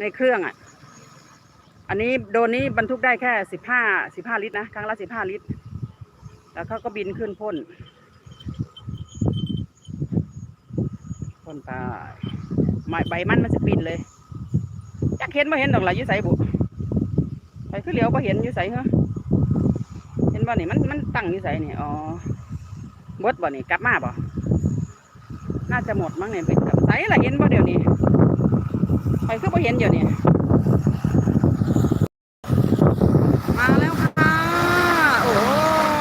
ในเครื่องอะ อันนี้โดนนี้บรรทุกได้แค่สิบห้าสิบห้าลิตรนะครั้งละสิบห้าลิตร แล้วเขาก็บินขึ้นพ่นพ่นไปใบมันมันจะบินเลยจักเห็นมาเห็นดอกหลายยุใสบุไปขึ้นเหลียวมาเห็นยุใสเหรอเห็นบ่นี่มันมันตั้งยุใสนี่อ๋อบดบ่นี่กลับมาบ่น่าจะหมดมั้งเนี่ยเป็นกับใสละเห็นบ่เดี๋ยวนี้ ไปคือบ่เห็นเดี๋ยวนี้มาแล้วค่ะโอ้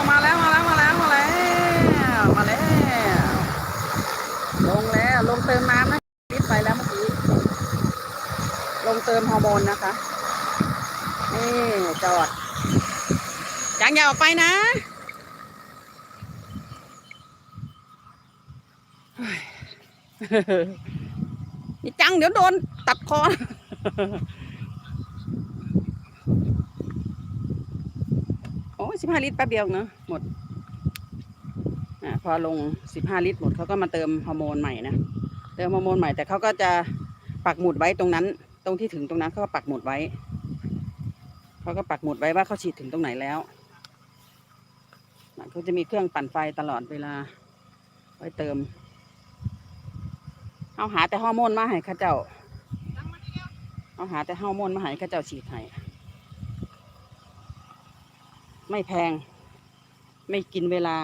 มาแล้วมาแล้วมาแล้วมาแล้วมาแล้วลงแล้วลงเติมน้ำนะลิตรไปแล้วเมื่อกี้ลงเติมฮอร์โมนนะคะนี่จอดจังอย่าออกไปนะเฮ้อ นี่จังเดี๋ยวโดนตัดคอโอ้สิบห้าลิตรแป๊บเดียวเนอะหมดอ่าพอลงสิบห้าลิตรหมดเขาก็มาเติมฮอร์โมนใหม่นะเติมฮอร์โมนใหม่แต่เขาก็จะปักหมุดไว้ตรงนั้น ตรงที่ถึงตรงนั้นเขาก็ปักหมุดไว้เขาก็ปักหมุดไว้ว่าเขาฉีดถึงตรงไหนแล้วเขาจะมีเครื่องปั่นไฟตลอดเวลาไว้เติม เอาหาแต่ฮอร์โมนมาให้ข้าเจ้า เอาหาแต่ฮอร์โมนมาให้ข้าเจ้าฉีดให้ ไม่แพง ไม่กินเวลา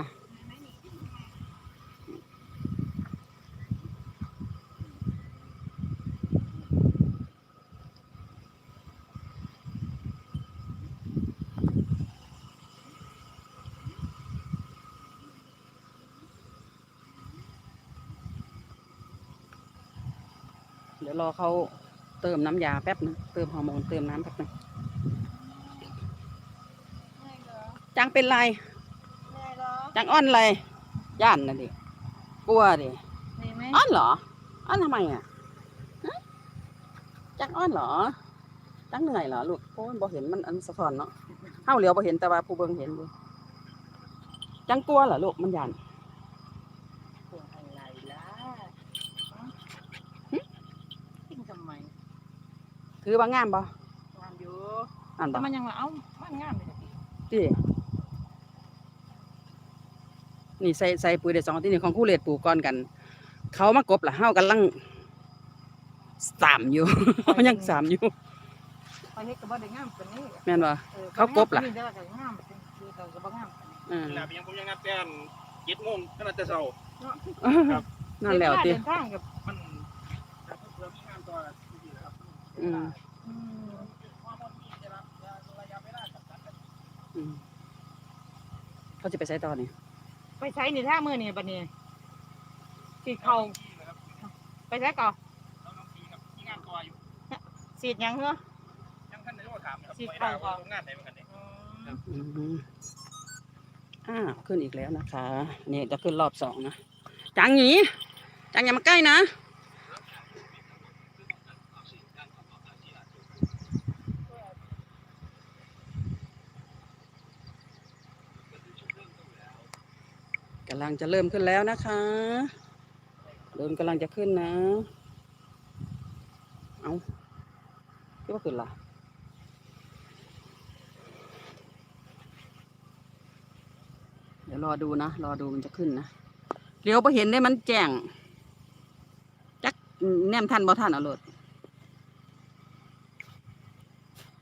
เดี๋ยวรอเขาเติมน้ำยาแป๊บนึงเติมฮอร์โมนเติมน้ำแป๊บนึงจังเป็นไรจังอ้อนอะไรย่านนะดิกลัวดิมีไหมอ้อนเหรออ้อนทำไมอะฮะจังอ้อนเหรอจังเหนื่อยเหรอลูกโอ้ยบ่เห็นมันอันสะท้อนเนาะเฮาเหลียวบ่เห็นแต่ว่าผู้เบิ่งเห็นอยู่จังกลัวเหรอลูกมันย่าน ปวดอะไรล่ะทิ้งทำไม ถือว่างามบ่งามอยู่อ่านแต่บ่มันยังว่าเอ้ามันงามเลยดินี่ใส่ใส่ปุ๋ยได้สองที่นี่ของคู่เลดปลูกก่อนกัน เขามากบล่ะเฮากำลังสามอยู่ มันยังสามอยู่ไปเฮ็ดก็บ่ได้งามปานนี้แม่นบ่ออเขากบล่ะนี่เด้อก็งามคือก็บ่งามปานนี้อ่าแล้วยังผมยังนัดแต้มเจ็ดโมงก็น่าจะเช้านั่นแล้วติเดินทางกับ มันแต่เพื่อมีงานต่อที่นะครับ อืมอืมว่ามันมีจะรับระยะเวลาจำกัดอืมเขาจะไปใช้ต่อนี่ไปใช้นี่ท่ามือนี่บัดนี้สีเขาไปใช้ก่อนแล้วน้องพีกับมีงานต่ออยู่สีดหยังเหรอยังท่านนายกถามนะครับสิบไปได้เข้าก่อนว่าโรงงานไหนเหมือนกันเนี่ยอืมอ่าขึ้นอีกแล้วนะคะ นี่จะขึ้นรอบสองนะจังหนีจังอย่ามาใกล้นะ กำลังจะเริ่มขึ้นแล้วนะคะ เริ่มกำลังจะขึ้นนะ เอาคิดว่าขึ้นละเดี๋ยวรอดูนะ รอดูมันจะขึ้นนะเลี้ยวพอเห็นได้มันแจ้ง จักแนมทันบ่ทันเอาโลด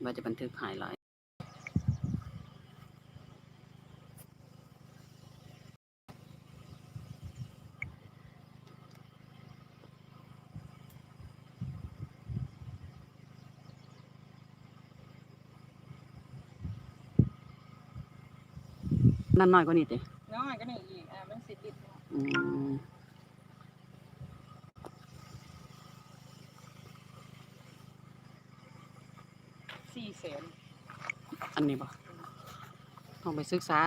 ว่าจะบันทึกหายไล นั่นน้อยกว่านี้ติน้อยก็นี่อีกอ่ามันสิบลิตรอืมสี่แสนอันนี้บ่ต้องไปศึกษา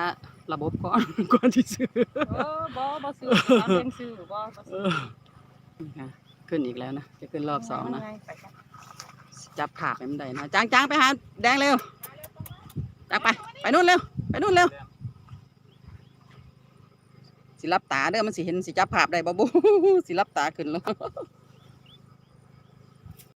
ระบบก่อน ก่อนที่ซื้อเออบ่บ่ซื้อเอาเล่นซื้อบ่บ่เอซื้ออนี่ค่ะขึ้นอีกแล้วนะ จะขึ้นรอบสองนะไปกันจับขาไปมันได้นะจางจางไปหาแดงเร็วจางไป ไปนู่นเร็ว ไปนู่นเร็ว สิรับตาเด้อมันสิเห็นสิจับภาพได้บ่บูสิรับตาขึ้นแล้ว